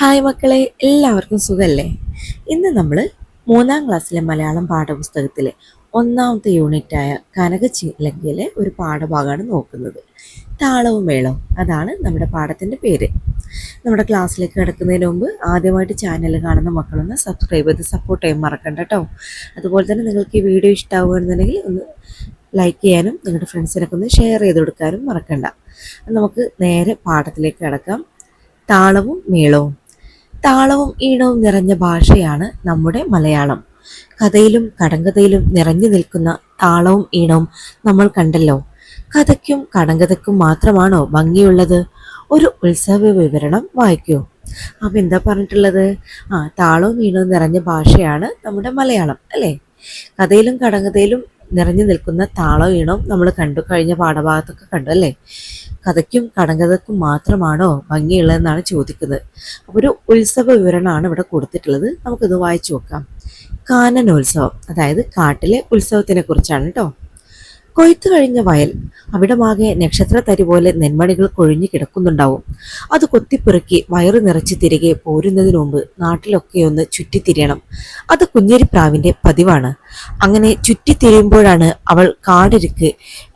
Hi മക്കളെ എല്ലാവർക്കും സുഖല്ലേ? ഇന്ന് നമ്മൾ മൂന്നാം ക്ലാസ്സിലെ മലയാളം പാഠപുസ്തകത്തിലെ ഒന്നാമത്തെ യൂണിറ്റായ കനകച്ചിലങ്കിലെ ഒരു പാഠഭാഗമാണ് നോക്കുന്നത്. താളവും മേളവും അതാണ് നമ്മുടെ പാഠത്തിന്റെ പേര്. നമ്മുടെ ക്ലാസ്സിലേക്ക് കിടക്കുന്നതിന് മുമ്പ് ആദ്യമായിട്ട് ചാനൽ കാണുന്ന മക്കളൊന്ന് സബ്സ്ക്രൈബ് ചെയ്ത് സപ്പോർട്ട് ചെയ്യാൻ മറക്കണ്ട കേട്ടോ അതുപോലെ തന്നെ നിങ്ങൾക്ക് ഈ വീഡിയോ ഇഷ്ടമാവുകയാണെന്നുണ്ടെങ്കിൽ ഒന്ന് ലൈക്ക് ചെയ്യാനും നിങ്ങളുടെ ഫ്രണ്ട്സിനൊക്കെ ഒന്ന് ഷെയർ ചെയ്ത് കൊടുക്കാനും മറക്കണ്ട. നമുക്ക് നേരെ പാഠത്തിലേക്ക് കിടക്കാം. താളവും മേളവും. താളവും ഈണവും നിറഞ്ഞ ഭാഷയാണ് നമ്മുടെ മലയാളം. കഥയിലും കടങ്കഥയിലും നിറഞ്ഞു നിൽക്കുന്ന താളവും ഈണവും നമ്മൾ കണ്ടല്ലോ. കഥയ്ക്കും കടങ്കഥയ്ക്കും മാത്രമാണോ ഭംഗിയുള്ളത്? ഒരു ഉത്സവ വിവരണം വായിക്കൂ. അപ്പം എന്താ പറഞ്ഞിട്ടുള്ളത്? ആ താളവും ഈണവും നിറഞ്ഞ ഭാഷയാണ് നമ്മുടെ മലയാളം അല്ലേ? കഥയിലും കടങ്കഥയിലും നിറഞ്ഞു നിൽക്കുന്ന താളവും ഈണവും നമ്മൾ കണ്ടു കഴിഞ്ഞ പാഠഭാഗത്തൊക്കെ കണ്ടു അല്ലേ? കഥയ്ക്കും കടങ്കഥയ്ക്കും മാത്രമാണോ ഭംഗിയുള്ളതെന്നാണ് ചോദിക്കുന്നത്. അപ്പോൾ ഒരു ഉത്സവ വിവരണമാണ് ഇവിടെ കൊടുത്തിട്ടുള്ളത്. നമുക്കിത് വായിച്ചു നോക്കാം. കാനനോത്സവം അതായത് കാട്ടിലെ ഉത്സവത്തിനെ കുറിച്ചാണ് കേട്ടോ കൊയ്ത്തു കഴിഞ്ഞ വയൽ അവിടമാകെ നക്ഷത്രത്തരി പോലെ നെന്മണികൾ കൊഴിഞ്ഞു കിടക്കുന്നുണ്ടാവും. അത് കൊത്തിപ്പെറുക്കി വയറു നിറച്ച് തിരികെ പോരുന്നതിന് മുമ്പ് നാട്ടിലൊക്കെ ഒന്ന് ചുറ്റിത്തിരിയണം. അത് കുഞ്ഞരിപ്രാവിന്റെ പതിവാണ്. അങ്ങനെ ചുറ്റിത്തിരിയുമ്പോഴാണ് അവൾ കാടിരുക്ക്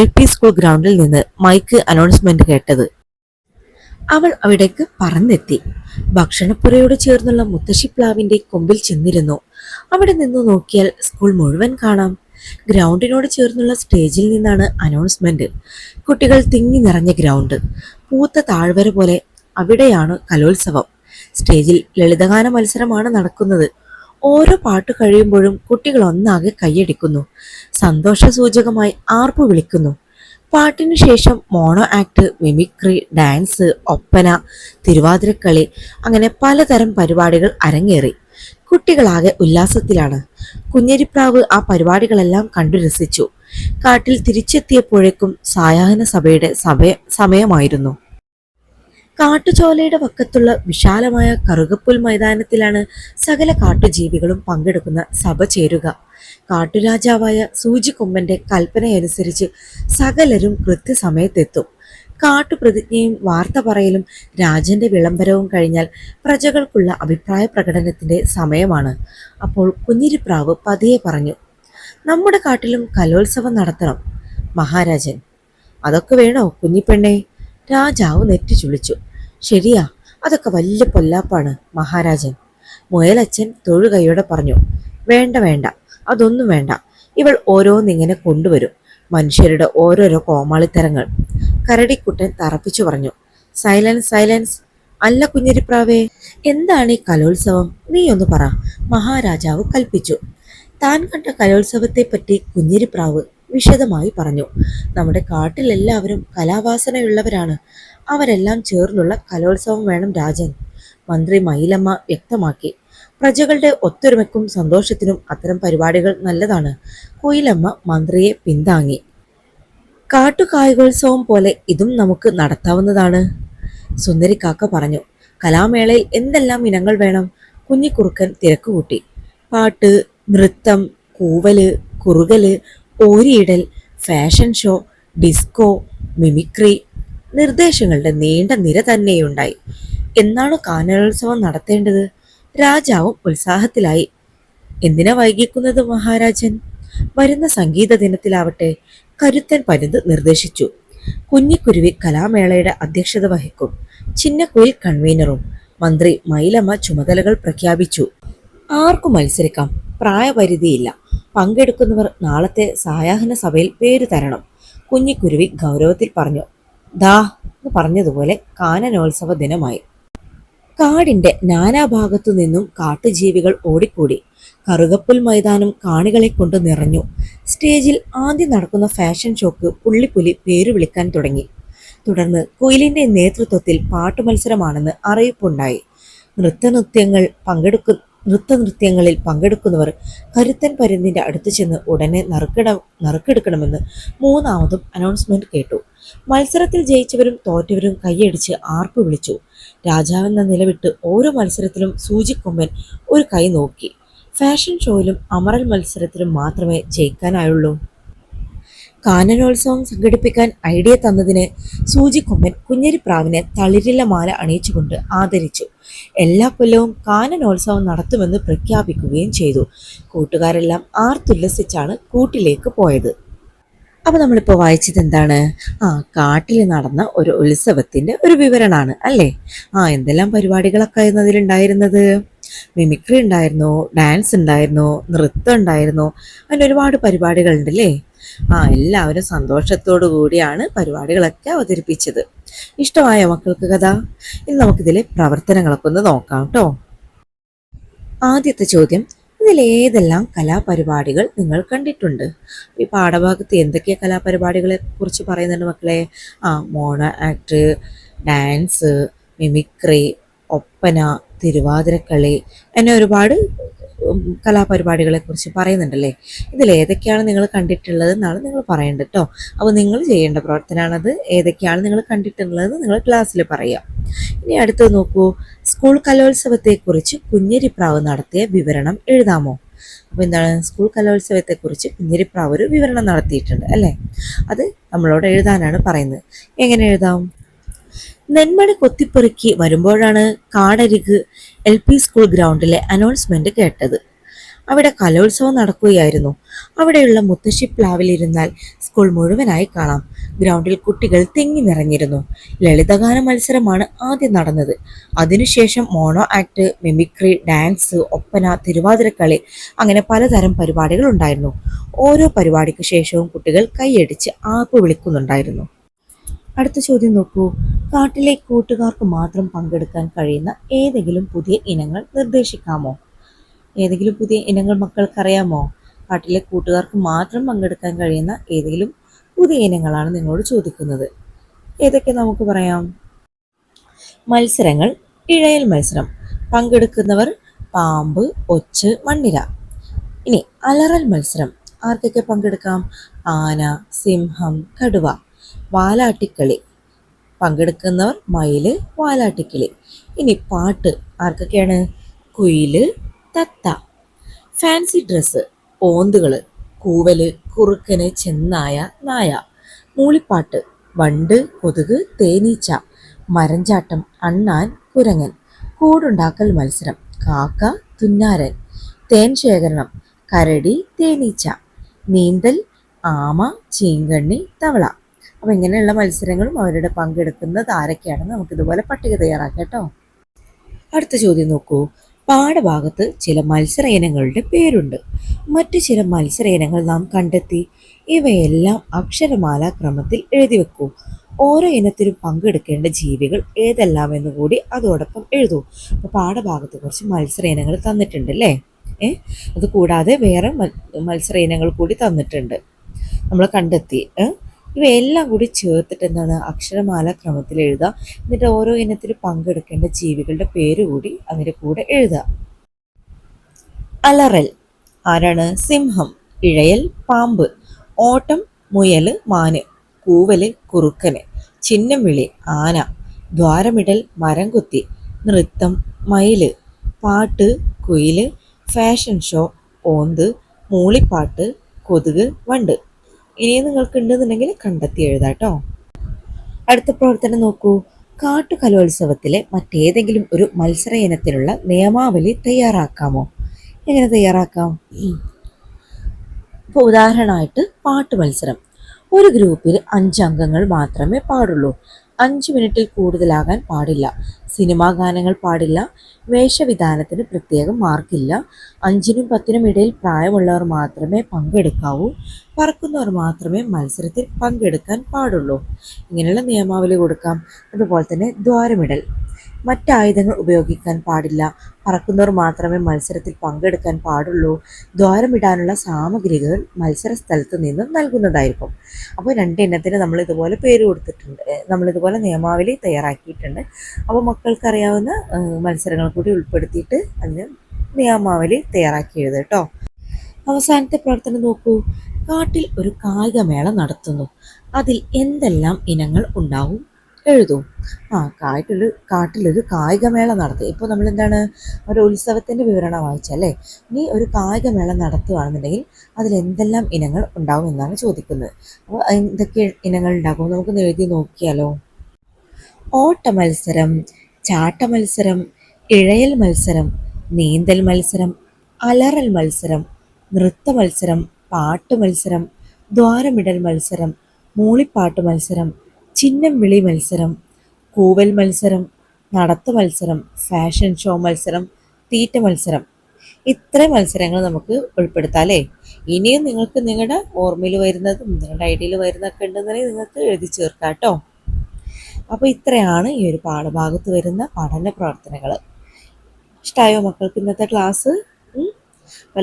എൽ പി സ്കൂൾ ഗ്രൗണ്ടിൽ നിന്ന് മൈക്ക് അനൗൺസ്മെന്റ് കേട്ടത്. അവൾ അവിടേക്ക് പറന്നെത്തി. ഭക്ഷണപ്പുരയോട് ചേർന്നുള്ള മുത്തശ്ശിപ്ലാവിന്റെ കൊമ്പിൽ ചെന്നിരുന്നു. അവിടെ നിന്ന് നോക്കിയാൽ സ്കൂൾ മുഴുവൻ കാണാം. ഗ്രൗണ്ടിനോട് ചേർന്നുള്ള സ്റ്റേജിൽ നിന്നാണ് അനൗൺസ്മെന്റ്. കുട്ടികൾ തിങ്ങി നിറഞ്ഞ ഗ്രൗണ്ട്. പൂത്ത താഴ്വര പോലെ അവിടെയാണ് കലോത്സവം. സ്റ്റേജിൽ ലളിതഗാന മത്സരമാണ് നടക്കുന്നത്. ഓരോ പാട്ട് കഴിയുമ്പോഴും കുട്ടികൾ ഒന്നാകെ കൈയടിക്കുന്നു. സന്തോഷ സൂചകമായി ആർപ്പു വിളിക്കുന്നു. പാട്ടിനു ശേഷം mono act mimicry dance oppana thiruvathirakali അങ്ങനെ പലതരം പരിപാടികൾ അരങ്ങേറി. കുട്ടികളാകെ ഉല്ലാസത്തിലാണ്. കുഞ്ഞരിപ്രാവ് ആ പരിപാടികളെല്ലാം കണ്ടു രസിച്ചു. കാട്ടിൽ തിരിച്ചെത്തിയപ്പോഴേക്കും സായാഹന സഭയുടെ സമയ സമയമായിരുന്നു. കാട്ടുചോലയുടെ വക്കത്തുള്ള വിശാലമായ കറുകപ്പുൽ മൈതാനത്തിലാണ് സകല കാട്ടുജീവികളും പങ്കെടുക്കുന്ന സഭ ചേരുക. കാട്ടുരാജാവായ സൂചിക്കൊമ്പന്റെ കൽപ്പനയനുസരിച്ച് സകലരും കൃത്യസമയത്തെത്തും. കാട്ടുപ്രതിജ്ഞയും വാർത്ത പറയലും രാജന്റെ വിളംബരവും കഴിഞ്ഞാൽ പ്രജകൾക്കുള്ള അഭിപ്രായ പ്രകടനത്തിന്റെ സമയമാണ്. അപ്പോൾ കുഞ്ഞിരിപ്രാവ് പതിയെ പറഞ്ഞു നമ്മുടെ കാട്ടിലും കലോത്സവം നടത്തണം മഹാരാജൻ. അതൊക്കെ വേണോ കുഞ്ഞിപ്പെണ്ണെ? രാജാവ് നെറ്റി ചുളിച്ചു ശരിയാ അതൊക്കെ വലിയ പൊല്ലാപ്പാണ് മഹാരാജൻ. മുയലച്ഛൻ തൊഴുകൈയോടെ പറഞ്ഞു വേണ്ട വേണ്ട അതൊന്നും വേണ്ട. ഇവൾ ഓരോന്നിങ്ങനെ കൊണ്ടുവരും മനുഷ്യരുടെ ഓരോരോ കോമാളിത്തരങ്ങൾ. കരടിക്കുട്ടൻ തറപ്പിച്ചു പറഞ്ഞു. Silence silence. അല്ല കുഞ്ഞിരിപ്രാവേ എന്താണ് ഈ കലോത്സവം? നീ ഒന്ന് പറ. മഹാരാജാവ് കൽപ്പിച്ചു. താൻ കണ്ട കലോത്സവത്തെപ്പറ്റി കുഞ്ഞിരിപ്രാവ് വിശദമായി പറഞ്ഞു. നമ്മുടെ കാട്ടിലെല്ലാവരും കലാവാസനയുള്ളവരാണ്. അവരെല്ലാം ചേർന്നുള്ള കലോത്സവം വേണം രാജൻ. മന്ത്രി മയിലമ്മ വ്യക്തമാക്കി. പ്രജകളുടെ ഒത്തൊരുമയ്ക്കും സന്തോഷത്തിനും അത്തരം പരിപാടികൾ നല്ലതാണ്. കുയിലമ്മ മന്ത്രിയെ പിന്താങ്ങി. കാട്ടുകായികോത്സവം പോലെ ഇതും നമുക്ക് നടത്താവുന്നതാണ്. സുന്ദരി കാക്ക പറഞ്ഞു കലാമേളയിൽ എന്തെല്ലാം ഇനങ്ങൾ വേണം? കുഞ്ഞിക്കുറുക്കൻ തിരക്കുകൂട്ടി പാട്ട് നൃത്തം കൂവൽ കുറുകൽ ഓരിയിടൽ ഫാഷൻ ഷോ ഡിസ്കോ മിമിക്രി നിർദ്ദേശങ്ങളുടെ നീണ്ട നിര തന്നെയുണ്ടായി. എന്നാണ് കാനലോത്സവം നടത്തേണ്ടത്? രാജാവും ഉത്സാഹത്തിലായി. എന്തിനാ വൈകിക്കുന്നത് മഹാരാജൻ? വരുന്ന സംഗീത ദിനത്തിലാവട്ടെ കരുത്തൻ പരുന്ത് നിർദ്ദേശിച്ചു. കുഞ്ഞിക്കുരുവി കലാമേളയുടെ അധ്യക്ഷത വഹിക്കും. ചിന്നക്കുയിൽ കൺവീനറും മന്ത്രി മൈലമ്മ ചുമതലകൾ പ്രഖ്യാപിച്ചു. ആർക്കും മത്സരിക്കാം. പ്രായപരിധിയില്ല. പങ്കെടുക്കുന്നവർ നാളത്തെ സായാഹ്ന സഭയിൽ പേര് തരണം. കുഞ്ഞിക്കുരുവി ഗൗരവത്തിൽ പറഞ്ഞു. ദാ എന്ന് പറഞ്ഞതുപോലെ കാനനോത്സവ ദിനമായി. കാടിന്റെ നാനാഭാഗത്തു നിന്നും കാട്ടുജീവികൾ ഓടിക്കൂടി. കറുകപ്പുൽ മൈതാനം കാണികളെ കൊണ്ട് നിറഞ്ഞു. സ്റ്റേജിൽ ആദ്യം നടക്കുന്ന ഫാഷൻ ഷോക്ക് പുള്ളിപ്പുലി പേരു വിളിക്കാൻ തുടങ്ങി. തുടർന്ന് കുയിലിന്റെ നേതൃത്വത്തിൽ പാട്ടുമത്സരമാണെന്ന് അറിയിപ്പുണ്ടായി. നൃത്തനൃത്യങ്ങൾ പങ്കെടുക്കു നൃത്തനൃത്യങ്ങളിൽ പങ്കെടുക്കുന്നവർ കരുത്തൻ പരുന്തിന്റെ അടുത്ത് ചെന്ന് ഉടനെ നറുക്കിട നറുക്കെടുക്കണമെന്ന് മൂന്നാമതും അനൗൺസ്മെന്റ് കേട്ടു. മത്സരത്തിൽ ജയിച്ചവരും തോറ്റവരും കൈയടിച്ച് ആർപ്പ് വിളിച്ചു. രാജാവെന്ന നിലവിട്ട് ഓരോ മത്സരത്തിലും സൂചിക്കൊമ്പൻ ഒരു കൈ നോക്കി. ഫാഷൻ ഷോയിലും അമറൽ മത്സരത്തിലും മാത്രമേ ജയിക്കാനായുള്ളൂ. കാനനോത്സവം സംഘടിപ്പിക്കാൻ ഐഡിയ തന്നതിന് സൂചിക്കൊമ്പൻ കുഞ്ഞരിപ്രാവിനെ തളിരില്ല മാല അണിയിച്ചുകൊണ്ട് ആദരിച്ചു. എല്ലാ കൊല്ലവും കാനനോത്സവം നടത്തുമെന്ന് പ്രഖ്യാപിക്കുകയും ചെയ്തു. കൂട്ടുകാരെല്ലാം ആർത്തുല്ലസിച്ചാണ് കൂട്ടിലേക്ക് പോയത്. അപ്പൊ നമ്മളിപ്പോൾ വായിച്ചത് എന്താണ് ആ കാട്ടിൽ നടന്ന ഒരു ഉത്സവത്തിന്റെ ഒരു വിവരണമാണ് അല്ലേ? ആ എന്തെല്ലാം പരിപാടികളൊക്കെ ആയിരുന്നു അതിലുണ്ടായിരുന്നത്? മിമിക്രി ഉണ്ടായിരുന്നു ഡാൻസ് ഉണ്ടായിരുന്നു നൃത്തം ഉണ്ടായിരുന്നു അങ്ങനെ ഒരുപാട് പരിപാടികളുണ്ട് അല്ലേ ആ എല്ലാവരും സന്തോഷത്തോടു കൂടിയാണ് പരിപാടികളൊക്കെ അവതരിപ്പിച്ചത്. ഇഷ്ടമായ മക്കൾക്ക് കഥ. ഇനി നമുക്കിതിലെ പ്രവർത്തനങ്ങളൊക്കെ ഒന്ന് നോക്കാം കേട്ടോ. ആദ്യത്തെ ചോദ്യം ഇതിൽ ഏതെല്ലാം കലാപരിപാടികൾ നിങ്ങൾ കണ്ടിട്ടുണ്ട്. ഈ പാഠഭാഗത്ത് എന്തൊക്കെ കലാപരിപാടികളെ കുറിച്ച് പറയുന്നുണ്ട് മക്കളെ? ആ mono act dance mimicry oppana thiruvathirakali എന്നെ ഒരുപാട് ഉം, കലാപരിപാടികളെ കുറിച്ച് പറയുന്നുണ്ടല്ലേ? ഇതിൽ ഏതൊക്കെയാണ് നിങ്ങൾ കണ്ടിട്ടുള്ളത് എന്നാണ് നിങ്ങൾ പറയേണ്ടത് കേട്ടോ അപ്പോൾ നിങ്ങൾ ചെയ്യേണ്ട പ്രവർത്തനമാണത്. ഏതൊക്കെയാണ് നിങ്ങൾ കണ്ടിട്ടുള്ളത് നിങ്ങൾ ക്ലാസ്സിൽ പറയാം. ഇനി അടുത്തത് നോക്കൂ. സ്കൂൾ കലോത്സവത്തെക്കുറിച്ച് കുഞ്ഞരിപ്രാവ് നടത്തിയ വിവരണം എഴുതാമോ? അപ്പോൾ എന്താണ്? സ്കൂൾ കലോത്സവത്തെക്കുറിച്ച് കുഞ്ഞരിപ്രാവ് ഒരു വിവരണം നടത്തിയിട്ടുണ്ട് അല്ലേ? അത് നമ്മളോട് എഴുതാനാണ് പറയുന്നത്. എങ്ങനെ എഴുതാം? നെന്മണി കൊത്തിപ്പെറുക്കി വരുമ്പോഴാണ് കാടരിക് എൽ പി സ്കൂൾ ഗ്രൗണ്ടിലെ അനൗൺസ്മെന്റ് കേട്ടത്. അവിടെ കലോത്സവം നടക്കുകയായിരുന്നു. അവിടെയുള്ള മുത്തശ്ശി പ്ലാവിലിരുന്നാൽ സ്കൂൾ മുഴുവനായി കാണാം. ഗ്രൗണ്ടിൽ കുട്ടികൾ തിങ്ങി നിറഞ്ഞിരുന്നു. ലളിതഗാന മത്സരമാണ് ആദ്യം നടന്നത്. അതിനുശേഷം mono act mimicry dance oppana thiruvathirakali അങ്ങനെ പലതരം പരിപാടികൾ ഉണ്ടായിരുന്നു. ഓരോ പരിപാടിക്ക് ശേഷവും കുട്ടികൾ കൈയടിച്ച് ആപ്പ് വിളിക്കുന്നുണ്ടായിരുന്നു. അടുത്ത ചോദ്യം നോക്കൂ. കാട്ടിലെ കൂട്ടുകാർക്ക് മാത്രം പങ്കെടുക്കാൻ കഴിയുന്ന ഏതെങ്കിലും പുതിയ ഇനങ്ങൾ നിർദ്ദേശിക്കാമോ? ഏതെങ്കിലും പുതിയ ഇനങ്ങൾ മക്കൾക്കറിയാമോ? കാട്ടിലെ കൂട്ടുകാർക്ക് മാത്രം പങ്കെടുക്കാൻ കഴിയുന്ന ഏതെങ്കിലും പുതിയ ഇനങ്ങളാണ് നിങ്ങളോട് ചോദിക്കുന്നത്. ഏതൊക്കെ നമുക്ക് പറയാം? മത്സരങ്ങൾ ഇഴയൽ മത്സരം. പങ്കെടുക്കുന്നവർ പാമ്പ് ഒച്ച് മണ്ണിര ഇനി അലറൽ മത്സരം. ആർക്കൊക്കെ പങ്കെടുക്കാം? ആന സിംഹം കടുവ. വാലാട്ടിക്കളി. പങ്കെടുക്കുന്നവർ മയിൽ വാലാട്ടിക്കിളി. ഇനി പാട്ട്. ആർക്കൊക്കെയാണ്? കുയിൽ തത്ത. ഫാൻസി ഡ്രസ്സ് ഓന്തുകൾ കൂവൽ കുറുക്കന് ചെന്നായ നായ. മൂളിപ്പാട്ട്. വണ്ട് കൊതുക് തേനീച്ച. മരഞ്ചാട്ടം അണ്ണാൻ കുരങ്ങൻ. കൂടുണ്ടാക്കൽ മത്സരം. കാക്ക തുന്നാരൻ. തേൻ ശേഖരണം. കരടി തേനീച്ച. നീന്തൽ ആമ ചീങ്കണ്ണി തവള. അപ്പം ഇങ്ങനെയുള്ള മത്സരങ്ങളും അവരുടെ പങ്കെടുക്കുന്നത് ആരൊക്കെയാണെന്ന് നമുക്കിതുപോലെ പട്ടിക തയ്യാറാക്കാം കേട്ടോ. അടുത്ത ചോദ്യം നോക്കൂ. പാഠഭാഗത്ത് ചില മത്സര ഇനങ്ങളുടെ പേരുണ്ട്. മറ്റു ചില മത്സര ഇനങ്ങൾ നാം കണ്ടെത്തി. ഇവയെല്ലാം അക്ഷരമാല ക്രമത്തിൽ എഴുതി വെക്കൂ. ഓരോ ഇനത്തിലും പങ്കെടുക്കേണ്ട ജീവികൾ ഏതെല്ലാം എന്ന് കൂടി അതോടൊപ്പം എഴുതൂ. അപ്പോൾ പാഠഭാഗത്ത് കുറച്ച് മത്സര ഇനങ്ങൾ തന്നിട്ടുണ്ട് അല്ലേ? ഏ? അത് കൂടാതെ വേറെ മത്സര ഇനങ്ങൾ കൂടി തന്നിട്ടുണ്ട്. നമ്മൾ കണ്ടെത്തി ഇവയെല്ലാം കൂടി ചേർത്തിട്ട് എന്താണ് അക്ഷരമാല ക്രമത്തിൽ എഴുതുക എന്നിട്ട് ഓരോ ഇനത്തിൽ പങ്കെടുക്കേണ്ട ജീവികളുടെ പേര് കൂടി അതിന്റെ കൂടെ എഴുതുക അലറൽ. ആരാണ്? സിംഹം. ഇഴയൽ പാമ്പ്. ഓട്ടം മുയൽ മാന്. കൂവൽ കുറുക്കന്. ചിഹ്നം വിളി ആന. ദ്വാരമിടൽ മരം കുത്തി നൃത്തം മയിൽ പാട്ട് കുയിൽ ഫാഷൻ ഷോ ഓന്ത്. മൂളിപ്പാട്ട് കൊതുക് വണ്ട്. ഇനിയും നിങ്ങൾക്ക് ഉണ്ടെന്നുണ്ടെങ്കിൽ കണ്ടെത്തി എഴുതാട്ടോ അടുത്ത പ്രവർത്തനം നോക്കൂ. കാട്ടു കലോത്സവത്തിലെ മറ്റേതെങ്കിലും ഒരു മത്സര ഇനത്തിലുള്ള നിയമാവലി തയ്യാറാക്കാമോ? എങ്ങനെ തയ്യാറാക്കാം? ഇപ്പോൾ ഉദാഹരണമായിട്ട് പാട്ട് മത്സരം ഒരു ഗ്രൂപ്പിൽ അഞ്ച് അംഗങ്ങൾ മാത്രമേ പാടുള്ളൂ. അഞ്ച് മിനിറ്റിൽ കൂടുതലാകാൻ പാടില്ല. സിനിമാ ഗാനങ്ങൾ പാടില്ല. വേഷവിധാനത്തിന് പ്രത്യേകം മാർക്കില്ല. അഞ്ചിനും പത്തിനും ഇടയിൽ പ്രായമുള്ളവർ മാത്രമേ പങ്കെടുക്കാവൂ. പറക്കുന്നവർ മാത്രമേ മത്സരത്തിൽ പങ്കെടുക്കാൻ പാടുള്ളൂ. ഇങ്ങനെയുള്ള നിയമാവലി കൊടുക്കാം. അതുപോലെ തന്നെ ദ്വാരമിടൽ. മറ്റായുധങ്ങൾ ഉപയോഗിക്കാൻ പാടില്ല. പറക്കുന്നവർ മാത്രമേ മത്സരത്തിൽ പങ്കെടുക്കാൻ പാടുള്ളൂ. ദ്വാരമിടാനുള്ള സാമഗ്രികൾ മത്സര സ്ഥലത്ത് നിന്നും നൽകുന്നതായിരിക്കും. അപ്പോൾ രണ്ടെണ്ണത്തിന് നമ്മൾ ഇതുപോലെ പേര് കൊടുത്തിട്ടുണ്ട്. നമ്മളിതുപോലെ നിയമാവലി തയ്യാറാക്കിയിട്ടുണ്ട്. അപ്പോൾ മക്കൾക്കറിയാവുന്ന മത്സരങ്ങൾ കൂടി ഉൾപ്പെടുത്തിയിട്ട് അതിന് നിയമാവലി തയ്യാറാക്കി എഴുതുക കേട്ടോ. അവസാനത്തെ പ്രവർത്തനം നോക്കൂ. കാട്ടിൽ ഒരു കായികമേള നടത്തുന്നു. അതിൽ എന്തെല്ലാം ഇനങ്ങൾ ഉണ്ടാവും? എഴുതൂ. ആ കാട്ടിൽ കാട്ടിലൊരു കായികമേള നടത്തി. ഇപ്പോൾ നമ്മൾ എന്താണ് ഒരു ഉത്സവത്തിന്റെ വിവരണം വായിച്ചല്ലേ ഇനി ഒരു കായികമേള നടത്തുകയാണെന്നുണ്ടെങ്കിൽ അതിൽ എന്തെല്ലാം ഇനങ്ങൾ ഉണ്ടാവും എന്നാണ് ചോദിക്കുന്നത്. അപ്പോൾ എന്തൊക്കെ ഇനങ്ങൾ ഉണ്ടാകും? നമുക്കൊന്ന് എഴുതി നോക്കിയാലോ. ഓട്ട മത്സരം ചാട്ട മത്സരം ഇഴയൽ മത്സരം നീന്തൽ മത്സരം അലറൽ മത്സരം നൃത്ത മത്സരം പാട്ട് മത്സരം ദ്വാരമിടൽ മത്സരം മൂളിപ്പാട്ട് മത്സരം ചിഹ്നം വിളി മത്സരം കൂവൽ മത്സരം നടത്തു മത്സരം ഫാഷൻ ഷോ മത്സരം തീറ്റ മത്സരം. ഇത്ര മത്സരങ്ങൾ നമുക്ക് ഉൾപ്പെടുത്താം അല്ലേ? ഇനിയും നിങ്ങൾക്ക് നിങ്ങളുടെ ഓർമ്മയിൽ വരുന്നതും നിങ്ങളുടെ ഐഡിയയിൽ വരുന്നതൊക്കെ ഉണ്ടെന്നുണ്ടെങ്കിൽ നിങ്ങൾക്ക് എഴുതി ചേർക്കാം കേട്ടോ. അപ്പോൾ ഇത്രയാണ് ഈ ഒരു പാഠഭാഗത്ത് വരുന്ന പഠന പ്രവർത്തനങ്ങൾ. ഇഷ്ടമായോ മക്കൾക്ക് ഇന്നത്തെ ക്ലാസ്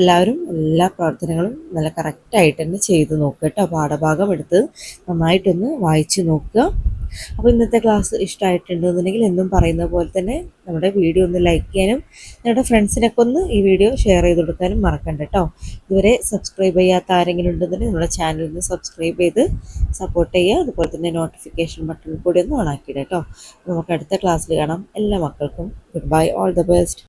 എല്ലാവരും എല്ലാ പ്രവർത്തനങ്ങളും നല്ല കറക്റ്റായിട്ട് തന്നെ ചെയ്ത് നോക്കുക കേട്ടോ. പാഠഭാഗം എടുത്ത് നന്നായിട്ടൊന്ന് വായിച്ച് നോക്കുക. അപ്പോൾ ഇന്നത്തെ ക്ലാസ് ഇഷ്ടമായിട്ടുണ്ടെന്നുണ്ടെങ്കിൽ എന്നും പറയുന്ന പോലെ തന്നെ നമ്മുടെ വീഡിയോ ഒന്ന് ലൈക്ക് ചെയ്യാനും നിങ്ങളുടെ ഫ്രണ്ട്സിനൊക്കെ ഒന്ന് ഈ വീഡിയോ ഷെയർ ചെയ്ത് കൊടുക്കാനും മറക്കണ്ട കേട്ടോ. ഇതുവരെ സബ്സ്ക്രൈബ് ചെയ്യാത്ത ആരെങ്കിലും ഉണ്ടെന്നുണ്ടെങ്കിൽ നമ്മുടെ ചാനൽ ഒന്ന് സബ്സ്ക്രൈബ് ചെയ്ത് സപ്പോർട്ട് ചെയ്യുക. അതുപോലെ തന്നെ നോട്ടിഫിക്കേഷൻ ബട്ടൺ കൂടി ഒന്ന് ഓൺ ആക്കിയിട്ടോ നമുക്ക് അടുത്ത ക്ലാസ്സിൽ കാണാം. എല്ലാ മക്കൾക്കും good bye all the best